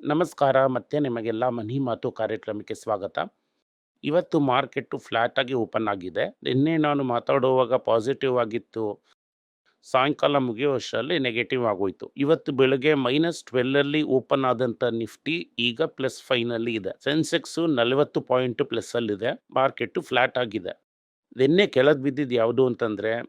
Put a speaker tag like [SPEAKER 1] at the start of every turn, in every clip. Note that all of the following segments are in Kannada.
[SPEAKER 1] ನಮಸ್ಕಾರ, ಮತ್ತೆ ನಿಮಗೆಲ್ಲ ಮನಿ ಮಾತು ಕಾರ್ಯಕ್ರಮಕ್ಕೆ ಸ್ವಾಗತ. ಇವತ್ತು ಮಾರ್ಕೆಟ್ ಫ್ಲಾಟ್ ಆಗಿ ಓಪನ್ ಆಗಿದೆ. ನಿನ್ನೆ ನಾನು ಮಾತಾಡುವಾಗ ಪಾಸಿಟಿವ್ ಆಗಿತ್ತು. ಸಾಯಂಕಾಲ ಮುಗಿಯುವಷ್ಟರಲ್ಲಿ ನೆಗೆಟಿವ್ ಆಗೋಯ್ತು. ಇವತ್ತು ಬೆಳಗ್ಗೆ ಮೈನಸ್ ಟ್ವೆಲ್ಲಲ್ಲಿ ಓಪನ್ ಆದಂಥ ನಿಫ್ಟಿ ಈಗ ಪ್ಲಸ್ ಫೈನಲ್ಲಿ ಇದೆ. ಸೆನ್ಸೆಕ್ಸು ನಲವತ್ತು ಪಾಯಿಂಟ್ ಪ್ಲಸ್ ಮಾರ್ಕೆಟು ಫ್ಲಾಟ್ ಆಗಿದೆ. ನಿನ್ನೆ ಕೆಳಗೆ ಬಿದ್ದಿದ್ದು ಯಾವುದು ಅಂತಂದ್ರೆ,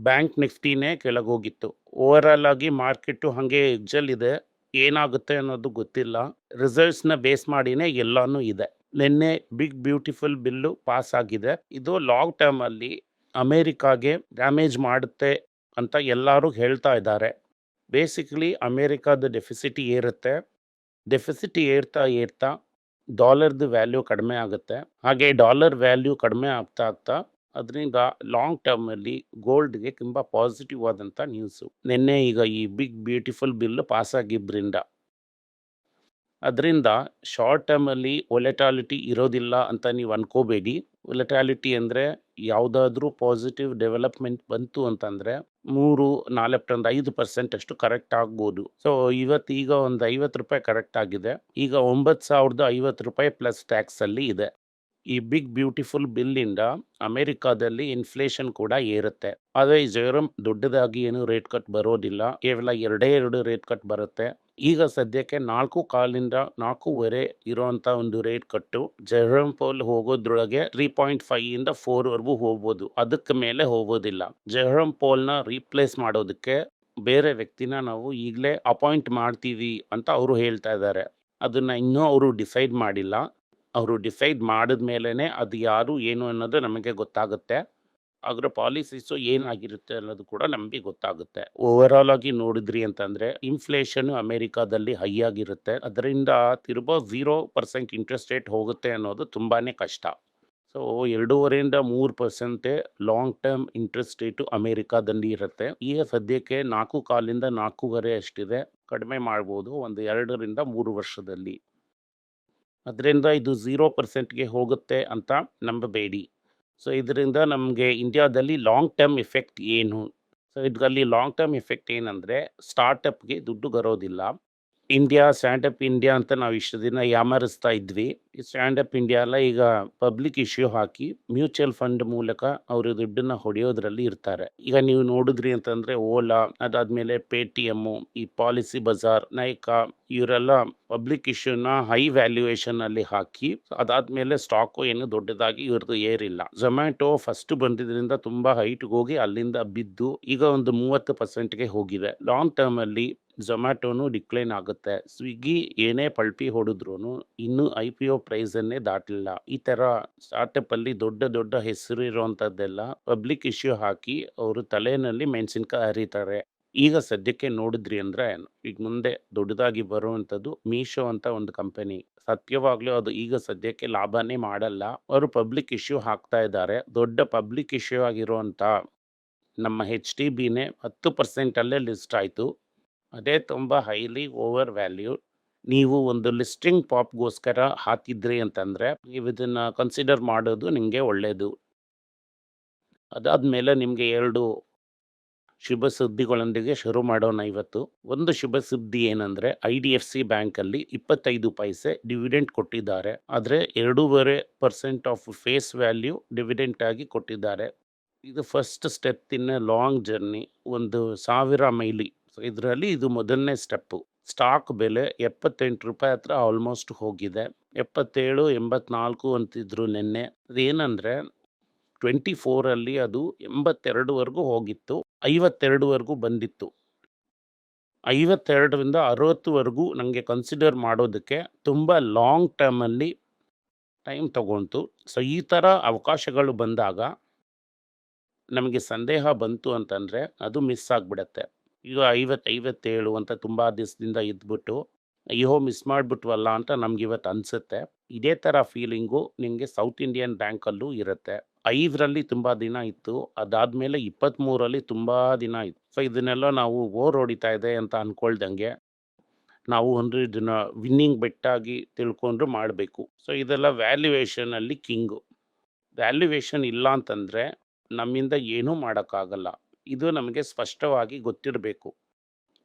[SPEAKER 1] ಬ್ಯಾಂಕ್ ನಿಫ್ಟಿನೇ ಕೆಳಗೆ ಹೋಗಿತ್ತು. ಓವರ್ ಆಲ್ ಆಗಿ ಮಾರ್ಕೆಟ್ ಹಾಗೆ ಎಗ್ಜಲ್ ಇದೆ. ಏನಾಗುತ್ತೆ ಅನ್ನೋದು ಗೊತ್ತಿಲ್ಲ. ರಿಸಲ್ಟ್ಸ್ನ ಬೇಸ್ ಮಾಡಿನೇ ಎಲ್ಲಾನು ಇದೆ. ನಿನ್ನೆ ಬಿಗ್ ಬ್ಯೂಟಿಫುಲ್ ಬಿಲ್ಲು ಪಾಸ್ ಆಗಿದೆ ಇದು ಲಾಂಗ್ ಟರ್ಮ್ ಅಲ್ಲಿ ಅಮೇರಿಕಾಗೆ ಡ್ಯಾಮೇಜ್ ಮಾಡುತ್ತೆ ಅಂತ ಎಲ್ಲರೂ ಹೇಳ್ತಾ ಇದ್ದಾರೆ. ಬೇಸಿಕಲಿ ಅಮೇರಿಕಾದ ಡೆಫಿಸಿಟಿ ಏರುತ್ತೆ. ಡೆಫಿಸಿಟಿ ಏರ್ತಾ ಏರ್ತಾ ಡಾಲರ್ದು ವ್ಯಾಲ್ಯೂ ಕಡಿಮೆ ಆಗುತ್ತೆ. ಹಾಗೆ ಡಾಲರ್ ವ್ಯಾಲ್ಯೂ ಕಡಿಮೆ ಆಗ್ತಾ ಆಗ್ತಾ ಅದರಿಂದ ಲಾಂಗ್ ಟರ್ಮಲ್ಲಿ ಗೋಲ್ಡ್ಗೆ ತುಂಬ ಪಾಸಿಟಿವ್ ಆದಂಥ ನ್ಯೂಸು ನಿನ್ನೆ ಈಗ ಈ ಬಿಗ್ ಬ್ಯೂಟಿಫುಲ್ ಬಿಲ್ ಪಾಸ್ ಆಗಿದ್ದರಿಂದ ಅದರಿಂದ ಶಾರ್ಟ್ ಟರ್ಮಲ್ಲಿ ಒಲೆಟಾಲಿಟಿ ಇರೋದಿಲ್ಲ ಅಂತ ನೀವು ಅನ್ಕೋಬೇಡಿ. ಒಲೆಟಾಲಿಟಿ ಅಂದರೆ ಯಾವುದಾದ್ರೂ ಪಾಸಿಟಿವ್ ಡೆವಲಪ್ಮೆಂಟ್ ಬಂತು ಅಂತಂದರೆ ಮೂರು, ನಾಲ್ಕರಿಂದ ಐದು ಪರ್ಸೆಂಟ್ ಅಷ್ಟು ಕರೆಕ್ಟ್ ಆಗ್ಬೋದು. ಸೊ ಇವತ್ತು ಈಗ ಒಂದು ಐವತ್ತು ರೂಪಾಯಿ ಕರೆಕ್ಟ್ ಆಗಿದೆ. ಈಗ ಒಂಬತ್ತು ಸಾವಿರದ ಐವತ್ತು ರೂಪಾಯಿ ಪ್ಲಸ್ ಟ್ಯಾಕ್ಸಲ್ಲಿ ಇದೆ. ಈ ಬಿಗ್ ಬ್ಯೂಟಿಫುಲ್ ಬಿಲ್ಲಿಂದ ಅಮೆರಿಕಾದಲ್ಲಿ ಇನ್ಫ್ಲೇಷನ್ ಕೂಡ ಏರುತ್ತೆ. ಆದರೆ ಜೇರಮ್ ದೊಡ್ಡದಾಗಿ ಏನು ರೇಟ್ ಕಟ್ ಬರೋದಿಲ್ಲ. ಕೇವಲ ಎರಡೇ ಎರಡು ರೇಟ್ ಕಟ್ ಬರುತ್ತೆ. ಈಗ ಸದ್ಯಕ್ಕೆ ನಾಲ್ಕು ಕಾಲಿಂದ ನಾಲ್ಕೂವರೆ ಇರುವಂತ ಒಂದು ರೇಟ್ ಕಟ್ಟು ಜೆರಮ್ ಪೋಲ್ ಹೋಗೋದ್ರೊಳಗೆ ತ್ರೀ ಪಾಯಿಂಟ್ ಫೈವ್ ಇಂದ ಫೋರ್ ವರೆಗೂ ಹೋಗ್ಬೋದು. ಅದಕ್ಕೆ ಮೇಲೆ ಹೋಗೋದಿಲ್ಲ. ಜೆರಮ್ ಪೋಲ್ನ ರೀಪ್ಲೇಸ್ ಮಾಡೋದಕ್ಕೆ ಬೇರೆ ವ್ಯಕ್ತಿನ ನಾವು ಈಗಲೇ ಅಪಾಯಿಂಟ್ ಮಾಡ್ತೀವಿ ಅಂತ ಅವರು ಹೇಳ್ತಾ ಇದ್ದಾರೆ. ಅದನ್ನ ಇನ್ನೂ ಅವರು ಡಿಸೈಡ್ ಮಾಡಿಲ್ಲ. ಅವರು ಡಿಸೈಡ್ ಮಾಡಿದ ಮೇಲೇ ಅದು ಯಾರು, ಏನು ಅನ್ನೋದು ನಮಗೆ ಗೊತ್ತಾಗುತ್ತೆ. ಅದರ ಪಾಲಿಸೀಸು ಏನಾಗಿರುತ್ತೆ ಅನ್ನೋದು ಕೂಡ ನಮಗೆ ಗೊತ್ತಾಗುತ್ತೆ. ಓವರ್ ಆಗಿ ನೋಡಿದ್ರಿ ಅಂತಂದರೆ ಇನ್ಫ್ಲೇಷನ್ ಅಮೆರಿಕಾದಲ್ಲಿ ಹೈ ಆಗಿರುತ್ತೆ. ಅದರಿಂದ ತಿರುಗೋ ಝೀರೋ ಪರ್ಸೆಂಟ್ ಇಂಟ್ರೆಸ್ಟ್ ರೇಟ್ ಹೋಗುತ್ತೆ ಅನ್ನೋದು ತುಂಬಾ ಕಷ್ಟ. ಸೊ ಎರಡೂವರೆಯಿಂದ ಮೂರು ಪರ್ಸೆಂಟೇ ಲಾಂಗ್ ಟರ್ಮ್ ಇಂಟ್ರೆಸ್ಟ್ ರೇಟು ಅಮೆರಿಕಾದಲ್ಲಿ ಇರುತ್ತೆ. ಈಗ ಸದ್ಯಕ್ಕೆ ನಾಲ್ಕು ಕಾಲಿಂದ ನಾಲ್ಕೂವರೆ ಅಷ್ಟಿದೆ. ಕಡಿಮೆ ಮಾಡ್ಬೋದು, ಒಂದು ಎರಡರಿಂದ ಮೂರು ವರ್ಷದಲ್ಲಿ. ಅದರಿಂದ ಇದು ಝೀರೋ ಪರ್ಸೆಂಟ್ಗೆ ಹೋಗುತ್ತೆ ಅಂತ ನಂಬಬೇಡಿ. ಸೊ ಇದರಿಂದ ನಮಗೆ ಇಂಡಿಯಾದಲ್ಲಿ ಲಾಂಗ್ ಟರ್ಮ್ ಎಫೆಕ್ಟ್ ಏನು? ಸೊ ಇದರಲ್ಲಿ ಲಾಂಗ್ ಟರ್ಮ್ ಎಫೆಕ್ಟ್ ಏನಂದರೆ ಸ್ಟಾರ್ಟಪ್ಗೆ ದುಡ್ಡು ಬರೋದಿಲ್ಲ. ಇಂಡಿಯಾ ಸ್ಟ್ಯಾಂಡಪ್ ಇಂಡಿಯಾ ಅಂತ ನಾವು ಇಷ್ಟು ದಿನ ಯಾಮರಿಸ್ತಾ ಇದ್ವಿ. ಈ ಸ್ಟ್ಯಾಂಡಪ್ ಇಂಡಿಯಾ ಎಲ್ಲ ಈಗ ಪಬ್ಲಿಕ್ ಇಶ್ಯೂ ಹಾಕಿ ಮ್ಯೂಚುವಲ್ ಫಂಡ್ ಮೂಲಕ ಅವರು ದುಡ್ಡನ್ನ ಹೊಡೆಯೋದ್ರಲ್ಲಿ ಇರ್ತಾರೆ. ಈಗ ನೀವು ನೋಡಿದ್ರಿ ಅಂತಂದ್ರೆ ಓಲಾ, ಅದಾದ್ಮೇಲೆ ಪೇ ಟಿ ಎಮ್ಮು ಈ ಪಾಲಿಸಿ ಬಜಾರ್ ನೈಕಾ ಇವರೆಲ್ಲ ಪಬ್ಲಿಕ್ ಇಶ್ಯೂನ ಹೈ ವ್ಯಾಲ್ಯೂಯೇಷನ್ ಅಲ್ಲಿ ಹಾಕಿ, ಅದಾದ್ಮೇಲೆ ಸ್ಟಾಕು ಏನು ದೊಡ್ಡದಾಗಿ ಇವ್ರದ್ದು ಏರಿಲ್ಲ. ಝೊಮ್ಯಾಟೊ ಫಸ್ಟ್ ಬಂದಿದ್ರಿಂದ ತುಂಬಾ ಹೈಟ್ ಹೋಗಿ ಅಲ್ಲಿಂದ ಬಿದ್ದು ಈಗ ಒಂದು ಮೂವತ್ತು ಪರ್ಸೆಂಟ್ಗೆ ಹೋಗಿದೆ. ಲಾಂಗ್ ಟರ್ಮ್ ಅಲ್ಲಿ ಝೊಮ್ಯಾಟೊನು ಡಿಕ್ಲೈನ್ ಆಗುತ್ತೆ. ಸ್ವಿಗ್ಗಿ ಏನೇ ಪಲ್ಪಿ ಹೊಡೆದ್ರೂ ಇನ್ನೂ ಐ ಪಿ ಒ ಪ್ರೈಸನ್ನೇ ದಾಟಲಿಲ್ಲ. ಈ ಥರ ಸ್ಟಾರ್ಟಪ್ಪಲ್ಲಿ ದೊಡ್ಡ ದೊಡ್ಡ ಹೆಸರು ಇರುವಂಥದ್ದೆಲ್ಲ ಪಬ್ಲಿಕ್ ಇಶ್ಯೂ ಹಾಕಿ ಅವರು ತಲೆಯಲ್ಲಿ ಮೆಣಸಿನ್ಕಾಯಿ ಹರಿತಾರೆ. ಈಗ ಸದ್ಯಕ್ಕೆ ನೋಡಿದ್ರಿ ಅಂದರೆ ಈಗ ಮುಂದೆ ದೊಡ್ಡದಾಗಿ ಬರುವಂಥದ್ದು ಮೀಶೋ ಅಂತ ಒಂದು ಕಂಪನಿ ಸತ್ಯವಾಗ್ಲೂ ಅದು ಈಗ ಸದ್ಯಕ್ಕೆ ಲಾಭನೇ ಮಾಡಲ್ಲ. ಅವರು ಪಬ್ಲಿಕ್ ಇಶ್ಯೂ ಹಾಕ್ತಾ ಇದ್ದಾರೆ. ದೊಡ್ಡ ಪಬ್ಲಿಕ್ ಇಶ್ಯೂ ಆಗಿರುವಂಥ ನಮ್ಮ ಹೆಚ್ ಡಿ ಬಿನೇ ಹತ್ತು ಪರ್ಸೆಂಟಲ್ಲೇ ಲಿಸ್ಟ್ ಆಯಿತು. ಅದೇ ತುಂಬ ಹೈಲಿ ಓವರ್ ವ್ಯಾಲ್ಯೂ ನೀವು ಒಂದು ಲಿಸ್ಟಿಂಗ್ ಪಾಪ್ಗೋಸ್ಕರ ಹಾಕಿದ್ರಿ ಅಂತಂದರೆ ನೀವು ಇದನ್ನು ಕನ್ಸಿಡರ್ ಮಾಡೋದು ನಿಮಗೆ ಒಳ್ಳೆಯದು ಅದಾದಮೇಲೆ ನಿಮಗೆ ಎರಡು ಶುಭ ಸುದ್ದಿಗಳೊಂದಿಗೆ ಶುರು ಮಾಡೋಣ ಇವತ್ತು. ಒಂದು ಶುಭ ಸುದ್ದಿ ಏನಂದರೆ ಐ ಡಿ ಎಫ್ ಸಿ ಬ್ಯಾಂಕಲ್ಲಿ ಇಪ್ಪತ್ತೈದು ಪೈಸೆ ಡಿವಿಡೆಂಟ್ ಕೊಟ್ಟಿದ್ದಾರೆ. ಆದರೆ ಎರಡೂವರೆ percent of face value dividend ಆಗಿ ಕೊಟ್ಟಿದ್ದಾರೆ. ಇದು first step in long journey ಒಂದು ಸಾವಿರ ಮೈಲಿ ಇದರಲ್ಲಿ ಇದು ಮೊದಲನೇ ಸ್ಟೆಪ್ಪು. ಸ್ಟಾಕ್ ಬೆಲೆ ಎಪ್ಪತ್ತೆಂಟು ರೂಪಾಯಿ ಹತ್ರ ಆಲ್ಮೋಸ್ಟ್ ಹೋಗಿದೆ. ಎಪ್ಪತ್ತೇಳು, ಎಂಬತ್ನಾಲ್ಕು ಅಂತಿದ್ರು ನಿನ್ನೆ. ಅದೇನಂದರೆ ಟ್ವೆಂಟಿ ಫೋರಲ್ಲಿ ಅದು ಎಂಬತ್ತೆರಡುವರೆಗೂ ಹೋಗಿತ್ತು. ಐವತ್ತೆರಡುವರೆಗೂ ಬಂದಿತ್ತು. ಐವತ್ತೆರಡರಿಂದ ಅರವತ್ತುವರೆಗೂ ನನಗೆ ಕನ್ಸಿಡರ್ ಮಾಡೋದಕ್ಕೆ ತುಂಬ ಲಾಂಗ್ ಟರ್ಮಲ್ಲಿ ಟೈಮ್ ತಗೊಂತು. ಸೊ ಈ ಥರ ಅವಕಾಶಗಳು ಬಂದಾಗ ನಮಗೆ ಸಂದೇಹ ಬಂತು ಅಂತಂದರೆ ಅದು ಮಿಸ್ ಆಗಿಬಿಡತ್ತೆ. ಈಗ ಐವತ್ತು, ಐವತ್ತೇಳು ಅಂತ ತುಂಬ ದಿವಸದಿಂದ ಇದ್ಬಿಟ್ಟು, ಅಯ್ಯೋ ಮಿಸ್ ಮಾಡಿಬಿಟ್ವಲ್ಲ ಅಂತ ನಮ್ಗೆ ಇವತ್ತು ಅನಿಸುತ್ತೆ. ಇದೇ ಥರ ಫೀಲಿಂಗು ನಿಮಗೆ ಸೌತ್ ಇಂಡಿಯನ್ ಬ್ಯಾಂಕಲ್ಲೂ ಇರುತ್ತೆ. ಐದರಲ್ಲಿ ತುಂಬ ದಿನ ಇತ್ತು, ಅದಾದಮೇಲೆ ಇಪ್ಪತ್ತ್ಮೂರಲ್ಲಿ ತುಂಬ ದಿನ ಇತ್ತು. ಸೊ ಇದನ್ನೆಲ್ಲ ನಾವು ಓರ್ ಹೊಡಿತಾ ಇದೆ ಅಂತ ಅಂದ್ಕೊಳ್ದಂಗೆ ನಾವು ಒಂದು ಇದನ್ನ ವಿನ್ನಿಂಗ್ ಬೆಟ್ಟಾಗಿ ತಿಳ್ಕೊಂಡು ಮಾಡಬೇಕು. ಸೊ ಇದೆಲ್ಲ ವ್ಯಾಲ್ಯುವೇಷನಲ್ಲಿ ಕಿಂಗು. ವ್ಯಾಲ್ಯುವೇಷನ್ ಇಲ್ಲ ಅಂತಂದರೆ ನಮ್ಮಿಂದ ಏನೂ ಮಾಡೋಕ್ಕಾಗಲ್ಲ. ಇದು ನಮಗೆ ಸ್ಪಷ್ಟವಾಗಿ ಗೊತ್ತಿರಬೇಕು.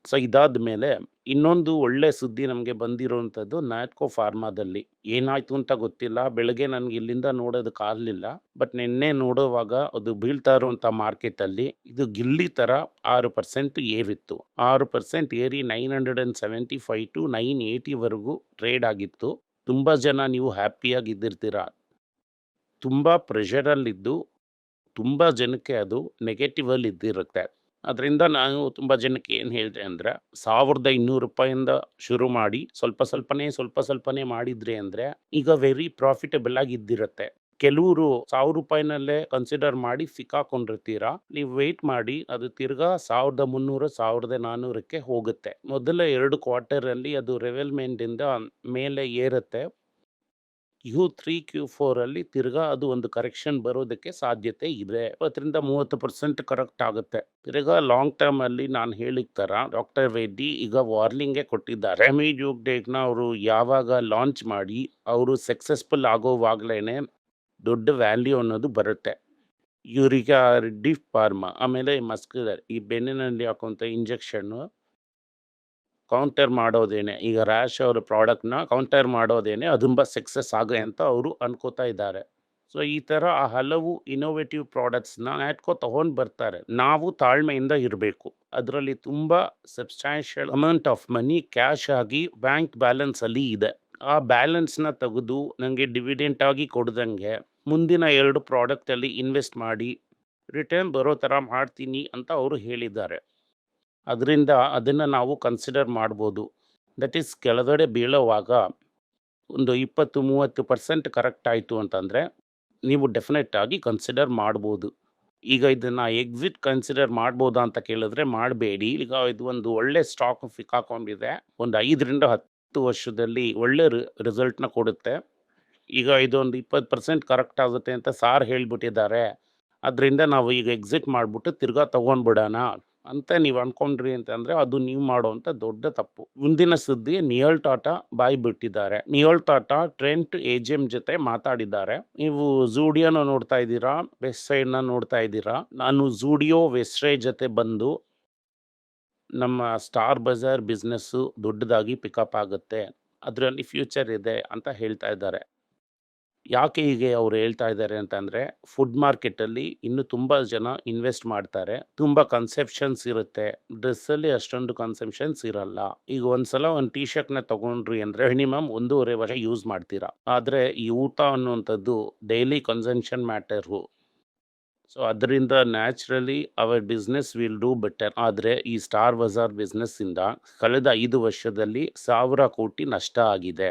[SPEAKER 1] ಸೊ ಇದಾದ ಮೇಲೆ ಇನ್ನೊಂದು ಒಳ್ಳೆ ಸುದ್ದಿ ನಮಗೆ ಬಂದಿರೋವಂಥದ್ದು ನ್ಯಾಟ್ಕೋ ಫಾರ್ಮಾದಲ್ಲಿ ಏನಾಯ್ತು ಅಂತ ಗೊತ್ತಿಲ್ಲ. ಬೆಳಗ್ಗೆ ನನಗೆ ಇಲ್ಲಿಂದ ನೋಡೋದಕ್ಕಾಗಲಿಲ್ಲ ಬಟ್ ನಿನ್ನೆ ನೋಡುವಾಗ ಅದು ಬೀಳ್ತಾ ಇರುವಂಥ ಮಾರ್ಕೆಟಲ್ಲಿ ಇದು ಗಿಲ್ಲಿ ಥರ ಆರು ಪರ್ಸೆಂಟ್ ಏರಿತ್ತು. ಆರು ಪರ್ಸೆಂಟ್ ಏರಿ nine hundred and seventy five to nine ಏಯ್ಟಿವರೆಗೂ trade ಆಗಿತ್ತು. ತುಂಬ ಜನ ನೀವು ಹ್ಯಾಪಿಯಾಗಿದ್ದಿರ್ತೀರ ತುಂಬ ಪ್ರೆಷರಲ್ಲಿದ್ದು ತುಂಬ ಜನಕ್ಕೆ ಅದು ನೆಗೆಟಿವಲ್ಲಿ ಇದ್ದಿರುತ್ತೆ. ಅದರಿಂದ ನಾನು ತುಂಬ ಜನಕ್ಕೆ ಏನು ಹೇಳಿದೆ ಅಂದರೆ, ಸಾವಿರದ ಇನ್ನೂರು ರೂಪಾಯಿಂದ ಶುರು ಮಾಡಿ, ಸ್ವಲ್ಪ ಸ್ವಲ್ಪನೇ ಸ್ವಲ್ಪ ಸ್ವಲ್ಪನೇ ಮಾಡಿದ್ರಿ ಅಂದರೆ, ಈಗ ವೆರಿ ಪ್ರಾಫಿಟಬಲ್ ಆಗಿ ಇದ್ದಿರುತ್ತೆ. ಕೆಲವರು ಸಾವಿರ ರೂಪಾಯಿನಲ್ಲೇ ಕನ್ಸಿಡರ್ ಮಾಡಿ ಸಿಕ್ಕಾಕೊಂಡಿರ್ತೀರಾ, ನೀವು ವೆಯ್ಟ್ ಮಾಡಿ, ಅದು ತಿರ್ಗಾ ಸಾವಿರದ ಮುನ್ನೂರು, ಸಾವಿರದ ನಾನ್ನೂರಕ್ಕೆ ಹೋಗುತ್ತೆ. ಮೊದಲ ಎರಡು ಕ್ವಾರ್ಟರಲ್ಲಿ ಅದು ರೆವೆಲ್ಮೆಂಟಿಂದ ಮೇಲೆ ಏರುತ್ತೆ. ಕ್ಯೂ ತ್ರೀ ಕ್ಯೂ ಫೋರಲ್ಲಿ ತಿರ್ಗಾ ಅದು ಒಂದು ಕರೆಕ್ಷನ್ ಬರೋದಕ್ಕೆ ಸಾಧ್ಯತೆ ಇದೆ. ಇಪ್ಪತ್ತರಿಂದ ಮೂವತ್ತು ಪರ್ಸೆಂಟ್ ಕರೆಕ್ಟ್ ಆಗುತ್ತೆ. ತಿರ್ಗಾ ಲಾಂಗ್ ಟರ್ಮ್ ಅಲ್ಲಿ ನಾನು ಹೇಳಿದ ಥರ ಡಾಕ್ಟರ್ ವೆಡ್ಡಿ ಈಗ ವಾರ್ನಿಂಗೇ ಕೊಟ್ಟಿದ್ದಾರೆ. ರೆಮಿಡ್ನ ಅವರು ಯಾವಾಗ ಲಾಂಚ್ ಮಾಡಿ ಅವರು ಸಕ್ಸಸ್ಫುಲ್ ಆಗೋವಾಗ್ಲೇನೆ ದೊಡ್ಡ ವ್ಯಾಲ್ಯೂ ಅನ್ನೋದು ಬರುತ್ತೆ. ಯೂರಿಕಾ ರೆಡ್ಡಿ ಫಾರ್ಮಾ ಆಮೇಲೆ ಮಸ್ಕ್ಯುಲರ್ ಈ ಬೆನ್ನಿನಲ್ಲಿ ಹಾಕುವಂಥ ಇಂಜೆಕ್ಷನ್ನು ಕೌಂಟರ್ ಮಾಡೋದೇನೆ. ಈಗ ರ್ಯಾಶ್ ಅವರ ಪ್ರಾಡಕ್ಟ್ನ ಕೌಂಟರ್ ಮಾಡೋದೇನೆ ಅದು ತುಂಬ ಸಕ್ಸಸ್ ಆಗ ಅಂತ ಅವರು ಅನ್ಕೋತಾ ಇದ್ದಾರೆ. ಸೊ ಈ ಥರ ಆ ಹಲವು ಇನೋವೇಟಿವ್ ಪ್ರಾಡಕ್ಟ್ಸ್ನ ಆ್ಯಟ್ಕೋ ತೊಗೊಂಡು ಬರ್ತಾರೆ. ನಾವು ತಾಳ್ಮೆಯಿಂದ ಇರಬೇಕು. ಅದರಲ್ಲಿ ತುಂಬ substantial amount of money cash ಆಗಿ ಬ್ಯಾಂಕ್ ಬ್ಯಾಲೆನ್ಸಲ್ಲಿ ಇದೆ. ಆ ಬ್ಯಾಲೆನ್ಸ್ನ ತೆಗೆದು ನನಗೆ ಡಿವಿಡೆಂಟ್ ಆಗಿ ಕೊಡ್ದಂಗೆ ಮುಂದಿನ ಎರಡು ಪ್ರಾಡಕ್ಟಲ್ಲಿ ಇನ್ವೆಸ್ಟ್ ಮಾಡಿ ರಿಟರ್ನ್ ಬರೋ ಥರ ಮಾಡ್ತೀನಿ ಅಂತ ಅವರು ಹೇಳಿದ್ದಾರೆ. ಅದರಿಂದ ಅದನ್ನು ನಾವು ಕನ್ಸಿಡರ್ ಮಾಡ್ಬೋದು. ದಟ್ ಈಸ್ ಕೆಳಗಡೆ ಬೀಳೋವಾಗ ಒಂದು ಇಪ್ಪತ್ತು ಮೂವತ್ತು ಪರ್ಸೆಂಟ್ ಕರೆಕ್ಟ್ ಆಯಿತು ಅಂತಂದರೆ ನೀವು ಡೆಫಿನೆಟ್ ಆಗಿ ಕನ್ಸಿಡರ್ ಮಾಡ್ಬೋದು. ಈಗ ಇದನ್ನು ಎಕ್ಸಿಟ್ ಕನ್ಸಿಡರ್ ಮಾಡ್ಬೋದಾ ಅಂತ ಕೇಳಿದ್ರೆ ಮಾಡಬೇಡಿ. ಈಗ ಇದು ಒಂದು ಒಳ್ಳೆ ಸ್ಟಾಕ್ ಸಿಕ್ಕಾಕೊಂಡಿದೆ ಒಂದು ಐದರಿಂದ ಹತ್ತು ವರ್ಷದಲ್ಲಿ ಒಳ್ಳೆ ರಿಸಲ್ಟ್ನ ಕೊಡುತ್ತೆ. ಈಗ ಇದೊಂದು ಇಪ್ಪತ್ತು ಪರ್ಸೆಂಟ್ ಕರೆಕ್ಟ್ ಆಗುತ್ತೆ ಅಂತ ಸಾರ್ ಹೇಳಿಬಿಟ್ಟಿದ್ದಾರೆ. ಅದರಿಂದ ನಾವು ಈಗ ಎಕ್ಸಿಟ್ ಮಾಡಿಬಿಟ್ಟು ತಿರ್ಗಾ ತೊಗೊಂಡ್ಬಿಡೋಣ. ಅಂತ ನೀವು ಅನ್ಕೊಂಡ್ರಿ ಅಂತಂದರೆ ಅದು ನೀವು ಮಾಡುವಂಥ ದೊಡ್ಡ ತಪ್ಪು. ಮುಂದಿನ ಸುದ್ದಿ ನಿಯಲ್ ಟಾಟಾ ಬಾಯಿ ಬಿಟ್ಟಿದ್ದಾರೆ. ನಿಯಲ್ ಟಾಟಾ, ಟ್ರೆಂಟ್ ಎಂ ಜೊತೆ ಮಾತಾಡಿದ್ದಾರೆ. ನೀವು ಜೂಡಿಯೋನ ನೋಡ್ತಾ ಇದ್ದೀರಾ? ವೆಸ್ಟ್ ಸೈಡ್ನ ನೋಡ್ತಾ ಇದ್ದೀರಾ? ನಾನು ಝೂಡಿಯೋ ವೆಸ್ಟ್ರೇ ಜೊತೆ ಬಂದು ನಮ್ಮ ಸ್ಟಾರ್ ಬಜಾರ್ ಬಿಸ್ನೆಸ್ಸು ದೊಡ್ಡದಾಗಿ ಪಿಕಪ್ ಆಗುತ್ತೆ. ಅದರಲ್ಲಿ ಫ್ಯೂಚರ್ ಇದೆ ಅಂತ ಹೇಳ್ತಾ ಇದ್ದಾರೆ. ಯಾಕೆ ಹೀಗೆ ಅವ್ರು ಹೇಳ್ತಾ ಇದ್ದಾರೆ ಅಂತಂದರೆ, ಫುಡ್ ಮಾರ್ಕೆಟಲ್ಲಿ ಇನ್ನೂ ತುಂಬ ಜನ ಇನ್ವೆಸ್ಟ್ ಮಾಡ್ತಾರೆ. ತುಂಬ ಕನ್ಸೆಪ್ಷನ್ಸ್ ಇರುತ್ತೆ. ಡ್ರೆಸ್ಸಲ್ಲಿ ಅಷ್ಟೊಂದು ಕನ್ಸೆಪ್ಷನ್ಸ್ ಇರಲ್ಲ. ಈಗ ಒಂದ್ಸಲ ಒಂದು ಟಿ ಶರ್ಟ್ನ ತಗೊಂಡ್ರಿ ಅಂದರೆ ಮಿನಿಮಮ್ ಒಂದೂವರೆ ವರ್ಷ ಯೂಸ್ ಮಾಡ್ತೀರಾ. ಆದರೆ ಈ ಊಟ ಅನ್ನುವಂಥದ್ದು ಡೈಲಿ ಕನ್ಸಂಪ್ಷನ್ ಮ್ಯಾಟರು ಸೊ ಅದರಿಂದ naturally our business will do better ಆದರೆ ಈ ಸ್ಟಾರ್ ಬಜಾರ್ ಬಿಸ್ನೆಸ್ಸಿಂದ ಕಳೆದ ಐದು ವರ್ಷದಲ್ಲಿ ಸಾವಿರ ಕೋಟಿ ನಷ್ಟ ಆಗಿದೆ.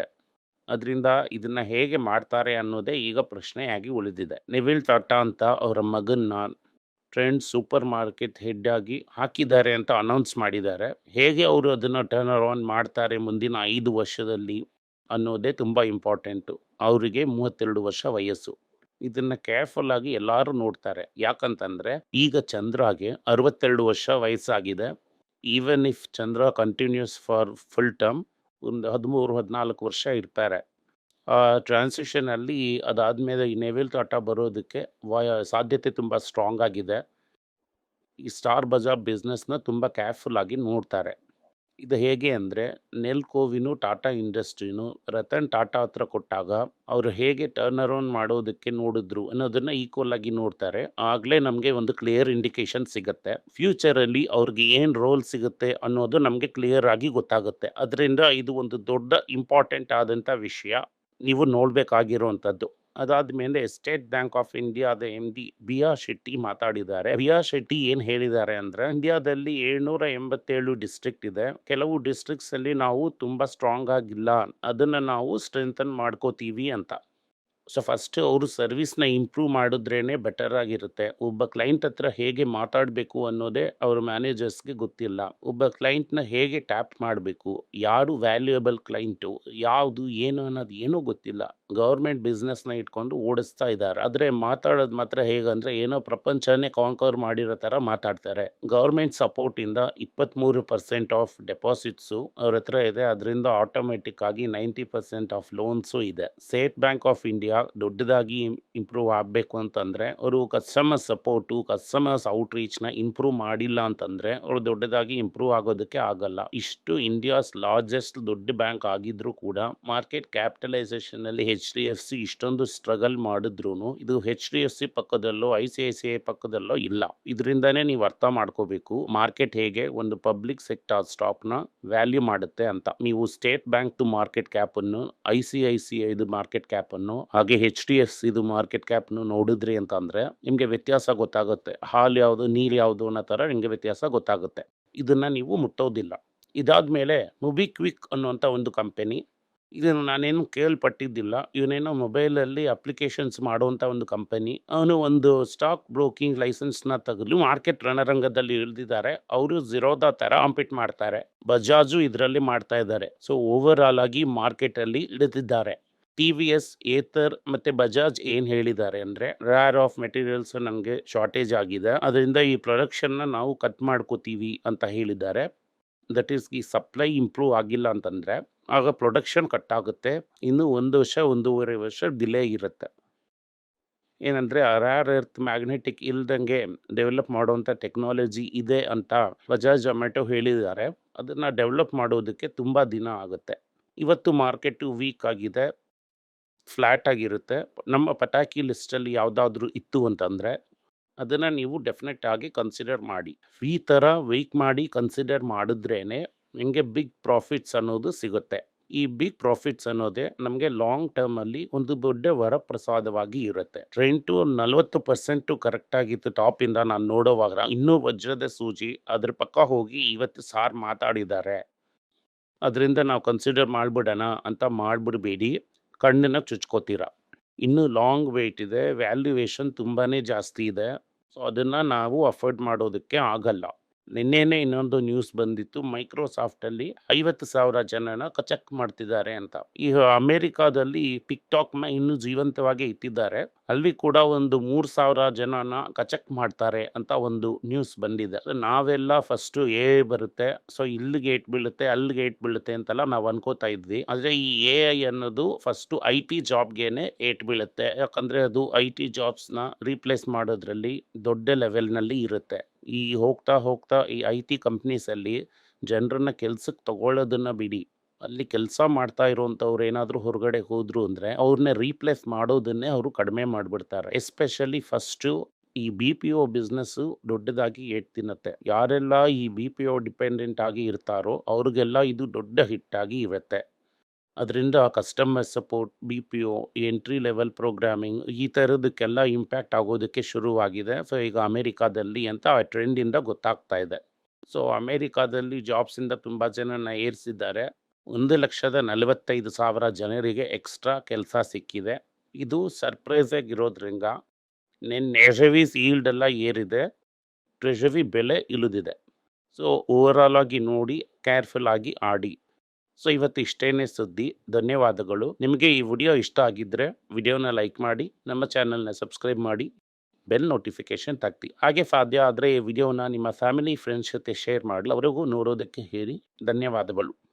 [SPEAKER 1] ಅದರಿಂದ ಇದನ್ನ ಹೇಗೆ ಮಾಡ್ತಾರೆ ಅನ್ನೋದೇ ಈಗ ಪ್ರಶ್ನೆಯಾಗಿ ಉಳಿದಿದೆ. ನಿವಿಲ್ ಟಾಟಾ ಅಂತ ಅವರ ಮಗನ್ನ ಟ್ರೆಂಡ್ ಸೂಪರ್ ಮಾರ್ಕೆಟ್ ಹೆಡ್ ಆಗಿ ಹಾಕಿದ್ದಾರೆ ಅಂತ ಅನೌನ್ಸ್ ಮಾಡಿದ್ದಾರೆ. ಹೇಗೆ ಅವರು ಅದನ್ನು ಟರ್ನ್ ಅರೌಂಡ್ ಮಾಡ್ತಾರೆ ಮುಂದಿನ ಐದು ವರ್ಷದಲ್ಲಿ ಅನ್ನೋದೇ ತುಂಬ ಇಂಪಾರ್ಟೆಂಟು ಅವರಿಗೆ ಮೂವತ್ತೆರಡು ವರ್ಷ ವಯಸ್ಸು. ಇದನ್ನ ಕೇರ್ಫುಲ್ ಆಗಿ ಎಲ್ಲರೂ ನೋಡ್ತಾರೆ. ಯಾಕಂತಂದ್ರೆ ಈಗ ಚಂದ್ರಗೆ ಅರವತ್ತೆರಡು ವರ್ಷ ವಯಸ್ಸಾಗಿದೆ. Even if Chandra continues for full term ಒಂದು ಹದಿಮೂರು, ಹದಿನಾಲ್ಕು ವರ್ಷ ಇರ್ತಾರೆ. ಆ ಟ್ರಾನ್ಸಿಷನಲ್ಲಿ ಅದಾದಮೇಲೆ ಈ ನೆವಿಲ್ ಟಾಟಾ ಬರೋದಕ್ಕೆ ವಯ ಸಾಧ್ಯತೆ ತುಂಬ ಸ್ಟ್ರಾಂಗ್ ಆಗಿದೆ. ಈ ಸ್ಟಾರ್ ಬಜಾರ್ ಬಿಸ್ನೆಸ್ನ ತುಂಬ ಕೇರ್ಫುಲ್ ಆಗಿ ನೋಡ್ತಾರೆ. ಇದು ಹೇಗೆ ಅಂದರೆ ನೆಲ್ಕೋವಿನೂ ಟಾಟಾ ಇಂಡಸ್ಟ್ರಿನು ರತನ್ ಟಾಟಾ ಹತ್ರ ಕೊಟ್ಟಾಗ ಅವರು ಹೇಗೆ ಟರ್ನ್ ಅರೌಂಡ್ ಮಾಡೋದಕ್ಕೆ ನೋಡಿದ್ರು ಅನ್ನೋದನ್ನ ಈಕ್ವಲ್ ಆಗಿ ನೋಡ್ತಾರೆ. ಆಗಲೇ ನಮಗೆ ಒಂದು ಕ್ಲಿಯರ್ ಇಂಡಿಕೇಶನ್ ಸಿಗುತ್ತೆ. ಫ್ಯೂಚರಲ್ಲಿ ಅವ್ರಿಗೆ ಏನು ರೋಲ್ ಸಿಗುತ್ತೆ ಅನ್ನೋದು ನಮಗೆ ಕ್ಲಿಯರ್ ಆಗಿ ಗೊತ್ತಾಗುತ್ತೆ. ಅದರಿಂದ ಇದು ಒಂದು ದೊಡ್ಡ ಇಂಪಾರ್ಟೆಂಟ್ ಆದಂಥ ವಿಷಯ. ನೀವು ನೋಡಬೇಕಾಗಿರುವಂಥದ್ದು. ಅದಾದಮೇಲೆ ಸ್ಟೇಟ್ ಬ್ಯಾಂಕ್ ಆಫ್ ಇಂಡಿಯಾದ M D B R Shetty ಮಾತಾಡಿದ್ದಾರೆ. ಬಿ ಆರ್ ಶೆಟ್ಟಿ ಏನು ಹೇಳಿದ್ದಾರೆ ಅಂದರೆ ಇಂಡಿಯಾದಲ್ಲಿ ಏಳ್ನೂರ ಎಂಬತ್ತೇಳು ಡಿಸ್ಟ್ರಿಕ್ಟ್ ಇದೆ. ಕೆಲವು ಡಿಸ್ಟ್ರಿಕ್ಟ್ಸ್ ಅಲ್ಲಿ ನಾವು ತುಂಬ ಸ್ಟ್ರಾಂಗ್ ಆಗಿಲ್ಲ. ಅದನ್ನು ನಾವು ಸ್ಟ್ರೆಂಥನ್ ಮಾಡ್ಕೋತೀವಿ ಅಂತ. ಸೊ ಫಸ್ಟ್ ಅವರು ಸರ್ವಿಸ್ನ ಇಂಪ್ರೂವ್ ಮಾಡಿದ್ರೇ ಬೆಟರ್ ಆಗಿರುತ್ತೆ. ಒಬ್ಬ ಕ್ಲೈಂಟ್ ಹತ್ರ ಹೇಗೆ ಮಾತಾಡಬೇಕು ಅನ್ನೋದೇ ಅವ್ರ ಮ್ಯಾನೇಜರ್ಸ್ಗೆ ಗೊತ್ತಿಲ್ಲ. ಒಬ್ಬ ಕ್ಲೈಂಟ್ನ ಹೇಗೆ ಟ್ಯಾಪ್ ಮಾಡಬೇಕು, ಯಾರು ವ್ಯಾಲ್ಯೂಯಬಲ್ ಕ್ಲೈಂಟು ಯಾವುದು, ಏನು ಅನ್ನೋದು ಏನೂ ಗೊತ್ತಿಲ್ಲ. ಗೌರ್ಮೆಂಟ್ ಬಿಸ್ನೆಸ್‌ನ ಇಟ್ಕೊಂಡು ಓಡಿಸ್ತಾ ಇದ್ದಾರೆ. ಆದರೆ ಮಾತಾಡೋದು ಮಾತ್ರ ಹೇಗಂದರೆ ಏನೋ ಪ್ರಪಂಚನೇ ಕಾಂಕವರ್ ಮಾಡಿರೋ ಥರ ಮಾತಾಡ್ತಾರೆ. ಗೌರ್ಮೆಂಟ್ ಸಪೋರ್ಟಿಂದ 23% ಆಫ್ ಡೆಪಾಸಿಟ್ಸು ಅವ್ರ ಹತ್ರ ಇದೆ. ಅದರಿಂದ ಆಟೋಮೆಟಿಕ್ ಆಗಿ 90% ಆಫ್ ಲೋನ್ಸು ಇದೆ. ಸ್ಟೇಟ್ ಬ್ಯಾಂಕ್ ಆಫ್ ಇಂಡಿಯಾ ದೊಡ್ಡದಾಗಿ ಇಂಪ್ರೂವ್ ಆಗಬೇಕು ಅಂತಂದರೆ ಅವರು ಕಸ್ಟಮರ್ ಸಪೋರ್ಟು, ಕಸ್ಟಮರ್ಸ್ ಔಟ್‌ರೀಚ್‌ನ ಇಂಪ್ರೂವ್ ಮಾಡಿಲ್ಲ ಅಂತಂದರೆ ಅವರು ದೊಡ್ಡದಾಗಿ ಇಂಪ್ರೂವ್ ಆಗೋದಕ್ಕೆ ಆಗಲ್ಲ. ಇಷ್ಟು ಇಂಡಿಯಾಸ್ ಲಾರ್ಜೆಸ್ಟ್ ದೊಡ್ಡ ಬ್ಯಾಂಕ್ ಆಗಿದ್ರೂ ಕೂಡ ಮಾರ್ಕೆಟ್ ಕ್ಯಾಪಿಟಲೈಸೇಷನ್‌ನಲ್ಲಿ ಸಿ ಇಷ್ಟೊಂದು ಸ್ಟ್ರಗಲ್ ಮಾಡಿದ್ರೂ ಇದು ಎಚ್.ಡಿ.ಎಫ್.ಸಿ ಪಕ್ಕದಲ್ಲೋ, ಐ ಪಕ್ಕದಲ್ಲೋ ಇಲ್ಲ. ಇದರಿಂದಾನೇ ನೀವು ಅರ್ಥ ಮಾಡ್ಕೋಬೇಕು ಮಾರ್ಕೆಟ್ ಹೇಗೆ ಒಂದು ಪಬ್ಲಿಕ್ ಸೆಕ್ಟರ್ ಸ್ಟಾಕ್‌ನ ವ್ಯಾಲ್ಯೂ ಮಾಡುತ್ತೆ ಅಂತ. ನೀವು ಸ್ಟೇಟ್ ಬ್ಯಾಂಕ್ ಟು ಮಾರ್ಕೆಟ್ ಕ್ಯಾಪನ್ನು, ಐ.ಸಿ.ಐ.ಸಿ.ಐದು ಮಾರ್ಕೆಟ್ ಕ್ಯಾಪನ್ನು, ಹಾಗೆ ಎಚ್.ಡಿ.ಎಫ್.ಸಿದು ಮಾರ್ಕೆಟ್ ಕ್ಯಾಪ್‌ನು ನೋಡಿದ್ರಿ ಅಂತಂದ್ರೆ ನಿಮಗೆ ವ್ಯತ್ಯಾಸ ಗೊತ್ತಾಗುತ್ತೆ. ಹಾಲು ಯಾವುದು, ನೀರು ಯಾವುದು ಅನ್ನೋ ಥರ ನಿಮಗೆ ವ್ಯತ್ಯಾಸ ಗೊತ್ತಾಗುತ್ತೆ. ಇದನ್ನ ನೀವು ಮುಟ್ಟೋದಿಲ್ಲ. ಇದಾದ್ಮೇಲೆ ಮುಬಿಕ್ವಿಕ್ ಅನ್ನುವಂಥ ಒಂದು ಕಂಪನಿ. ಇದನ್ನು ನಾನೇನು ಕೇಳ್ಪಟ್ಟಿದ್ದಿಲ್ಲ. ಇವನೇನೋ ಮೊಬೈಲಲ್ಲಿ ಅಪ್ಲಿಕೇಶನ್ಸ್ ಮಾಡುವಂಥ ಒಂದು ಕಂಪನಿ. ಅವನು ಒಂದು ಸ್ಟಾಕ್ ಬ್ರೋಕಿಂಗ್ ಲೈಸೆನ್ಸ್‌ನ ತೆಗೆದು ಮಾರ್ಕೆಟ್ ರಣರಂಗದಲ್ಲಿ ಇಳಿದಿದ್ದಾರೆ. ಅವರು ಝಿರೋದ ಥರ ಆಂಪಿಟ್ ಮಾಡ್ತಾರೆ. ಬಜಾಜು ಇದರಲ್ಲಿ ಮಾಡ್ತಾ ಇದ್ದಾರೆ. ಸೊ ಓವರ್ ಆಲ್ ಆಗಿ ಮಾರ್ಕೆಟಲ್ಲಿ ಇಳಿದಿದ್ದಾರೆ. ಎಸ್, ಏತರ್ ಮತ್ತು ಬಜಾಜ್ ಏನು ಹೇಳಿದ್ದಾರೆ ಅಂದರೆ ರೇರ್ ಆಫ್ ಮೆಟೀರಿಯಲ್ಸ್ ನಮಗೆ ಶಾರ್ಟೇಜ್ ಆಗಿದೆ. ಅದರಿಂದ ಈ ಪ್ರೊಡಕ್ಷನ್‌ನ ನಾವು ಕಟ್ ಮಾಡ್ಕೋತೀವಿ ಅಂತ ಹೇಳಿದ್ದಾರೆ. ದಟ್ ಈಸ್ ಈ ಸಪ್ಲೈ ಇಂಪ್ರೂವ್ ಆಗಿಲ್ಲ ಅಂತಂದರೆ ಆಗ ಪ್ರೊಡಕ್ಷನ್ ಕಟ್ ಆಗುತ್ತೆ. ಇನ್ನು ಒಂದು ವರ್ಷ, ಒಂದೂವರೆ ವರ್ಷ ಡಿಲೇ ಇರುತ್ತೆ. ಏನಂದರೆ ರೇರ್ ಎರ್ತ್ ಮ್ಯಾಗ್ನೆಟಿಕ್ ಇಲ್ದಂಗೆ ಡೆವಲಪ್ ಮಾಡುವಂಥ ಟೆಕ್ನಾಲಜಿ ಇದೆ ಅಂತ ಬಜಾಜ್ ಜೊಮ್ಯಾಟೊ ಹೇಳಿದ್ದಾರೆ. ಅದನ್ನು ಡೆವಲಪ್ ಮಾಡೋದಕ್ಕೆ ತುಂಬ ದಿನ ಆಗುತ್ತೆ. ಇವತ್ತು ಮಾರ್ಕೆಟು ವೀಕ್ ಆಗಿದೆ. ಫ್ಲ್ಯಾಟ್ ಆಗಿರುತ್ತೆ. ನಮ್ಮ ಪಟಾಕಿ ಲಿಸ್ಟಲ್ಲಿ ಯಾವುದಾದ್ರೂ ಇತ್ತು ಅಂತಂದ್ರೆ ಅದನ್ನ ನೀವು ಡೆಫಿನೆಟ್ ಆಗಿ ಕನ್ಸಿಡರ್ ಮಾಡಿ. ಈ ಥರ ವೆಯ್ಟ್ ಮಾಡಿ ಕನ್ಸಿಡರ್ ಮಾಡಿದ್ರೇ ನಿಮಗೆ ಬಿಗ್ ಪ್ರಾಫಿಟ್ಸ್ ಅನ್ನೋದು ಸಿಗುತ್ತೆ. ಈ ಬಿಗ್ ಪ್ರಾಫಿಟ್ಸ್ ಅನ್ನೋದೇ ನಮಗೆ ಲಾಂಗ್ ಟರ್ಮಲ್ಲಿ ಒಂದು ದೊಡ್ಡ ವರಪ್ರಸಾದವಾಗಿ ಇರುತ್ತೆ. ಟ್ರೆಂಡು 40% ಕರೆಕ್ಟ್ ಆಗಿತ್ತು ಟಾಪಿಂದ ನಾನು ನೋಡೋವಾಗ. ಇನ್ನೂ ವಜ್ರದ ಸೂಜಿ ಅದ್ರ ಪಕ್ಕ ಹೋಗಿ ಇವತ್ತು ಸಾರ್ ಮಾತಾಡಿದ್ದಾರೆ. ಅದರಿಂದ ನಾವು ಕನ್ಸಿಡರ್ ಮಾಡ್ಬಿಡೋಣ ಅಂತ ಮಾಡಿಬಿಡಬೇಡಿ ಕಣ್ಣನ್ನು ಚುಚ್ಕೋತೀರ. ಇನ್ನು ಲಾಂಗ್ ವೇಟ್ ಇದೆ. ವ್ಯಾಲ್ಯೂಯೇಷನ್ ತುಂಬಾನೇ ಜಾಸ್ತಿ ಇದೆ. ಸೊ ಅದನ್ನು ನಾವು ಅಫೋರ್ಡ್ ಮಾಡೋದಕ್ಕೆ ಆಗಲ್ಲ. ನಿನ್ನೆನೇ ಇನ್ನೊಂದು ನ್ಯೂಸ್ ಬಂದಿತ್ತು. ಮೈಕ್ರೋಸಾಫ್ಟಲ್ಲಿ 50,000 ಜನನ ಕಚಕ್ ಮಾಡ್ತಿದ್ದಾರೆ ಅಂತ. ಈ ಅಮೆರಿಕಾದಲ್ಲಿ ಟಿಕ್‌ಟಾಕ್‌ನ ಇನ್ನೂ ಜೀವಂತವಾಗಿ ಇಟ್ಟಿದ್ದಾರೆ. ಅಲ್ಲಿ ಕೂಡ ಒಂದು 3,000 ಜನನ ಕಚಕ್ ಮಾಡ್ತಾರೆ ಅಂತ ಒಂದು ನ್ಯೂಸ್ ಬಂದಿದೆ. ನಾವೆಲ್ಲ ಫಸ್ಟು ಎ ಬರುತ್ತೆ. ಸೊ ಇಲ್ಲಿಗೆ ಏಟ್ ಬೀಳುತ್ತೆ, ಅಲ್ಲಿಗೆ ಏಟ್ ಬೀಳುತ್ತೆ ಅಂತೆಲ್ಲ ನಾವು ಅನ್ಕೋತಾ ಇದ್ವಿ. ಆದರೆ ಈ ಎ ಐ ಅನ್ನೋದು ಫಸ್ಟು ಐ.ಟಿ. ಜಾಬ್‌ಗೇನೆ ಏಟ್ ಬೀಳುತ್ತೆ. ಯಾಕಂದರೆ ಅದು ಐ ಟಿ ಜಾಬ್ಸ್‌ನ ರೀಪ್ಲೇಸ್ ಮಾಡೋದ್ರಲ್ಲಿ ದೊಡ್ಡ ಲೆವೆಲ್‌ನಲ್ಲಿ ಇರುತ್ತೆ. ಈ ಹೋಗ್ತಾ ಹೋಗ್ತಾ ಈ ಐ ಟಿ ಕಂಪ್ನೀಸಲ್ಲಿ ಜನರನ್ನ ಕೆಲ್ಸಕ್ಕೆ ತಗೊಳ್ಳೋದನ್ನ ಬಿಡಿ. ಅಲ್ಲಿ ಕೆಲಸ ಮಾಡ್ತಾ ಇರುವಂಥವ್ರು ಏನಾದರೂ ಹೊರಗಡೆ ಹೋದರು ಅಂದರೆ ಅವ್ರನ್ನೇ ರೀಪ್ಲೇಸ್ ಮಾಡೋದನ್ನೇ ಅವರು ಕಡಿಮೆ ಮಾಡಿಬಿಡ್ತಾರೆ ಎಸ್ಪೆಷಲಿ ಫಸ್ಟು ಈ ಬಿ ಪಿ ಓ ಬಿಸ್ನೆಸ್ಸು ದೊಡ್ಡದಾಗಿ ಏಟ್ ತಿನ್ನುತ್ತೆ. ಯಾರೆಲ್ಲ ಈ ಬಿ ಪಿ ಓ ಡಿಪೆಂಡೆಂಟ್ ಆಗಿ ಇರ್ತಾರೋ ಅವ್ರಿಗೆಲ್ಲ ಇದು ದೊಡ್ಡ ಹಿಟ್ಟಾಗಿ ಇರುತ್ತೆ. ಅದರಿಂದ customer support, B P O entry level programming ಈ ಥರದಕ್ಕೆಲ್ಲ ಇಂಪ್ಯಾಕ್ಟ್ ಆಗೋದಕ್ಕೆ ಶುರುವಾಗಿದೆ. ಸೊ ಈಗ ಅಮೇರಿಕಾದಲ್ಲಿ ಅಂತ ಆ ಟ್ರೆಂಡಿಂದ ಗೊತ್ತಾಗ್ತಾ ಇದೆ. ಸೊ ಅಮೇರಿಕಾದಲ್ಲಿ ಜಾಬ್ಸಿಂದ ತುಂಬ ಜನನ ಏರ್ಸಿದ್ದಾರೆ. 1,45,000 ಜನರಿಗೆ ಎಕ್ಸ್ಟ್ರಾ ಕೆಲಸ ಸಿಕ್ಕಿದೆ. ಇದು ಸರ್ಪ್ರೈಸ್ ಆಗಿರೋದ್ರಿಂದ ನಿನ್ನೆ ಟ್ರೆಷರೀಸ್ ಈಲ್ಡ್ ಎಲ್ಲ ಏರಿದೆ. ಟ್ರೆಷವಿ ಬೆಲೆ ಇಳಿದಿದೆ. ಸೊ ಓವರ್ ಆಲ್ ಆಗಿ ನೋಡಿ ಕೇರ್‌ಫುಲ್ ಆಗಿ ಆಡಿ. ಸೊ ಇವತ್ತು ಇಷ್ಟೇ ಸುದ್ದಿ. ಧನ್ಯವಾದಗಳು. ನಿಮಗೆ ಈ ವಿಡಿಯೋ ಇಷ್ಟ ಆಗಿದ್ದರೆ ವಿಡಿಯೋನ ಲೈಕ್ ಮಾಡಿ, ನಮ್ಮ ಚಾನಲ್ನ ಸಬ್ಸ್ಕ್ರೈಬ್ ಮಾಡಿ, ಬೆಲ್ ನೋಟಿಫಿಕೇಷನ್ ತಾಕ್ತಿ ಹಾಗೆ ಸಾಧ್ಯ ಆದರೆ ಈ ವಿಡಿಯೋನ ನಿಮ್ಮ ಫ್ಯಾಮಿಲಿ, ಫ್ರೆಂಡ್ಸ್ ಜೊತೆ ಶೇರ್ ಮಾಡಿ. ಅವರಿಗೂ ನೋಡೋದಕ್ಕೆ ಹೇಳಿ. ಧನ್ಯವಾದಗಳು.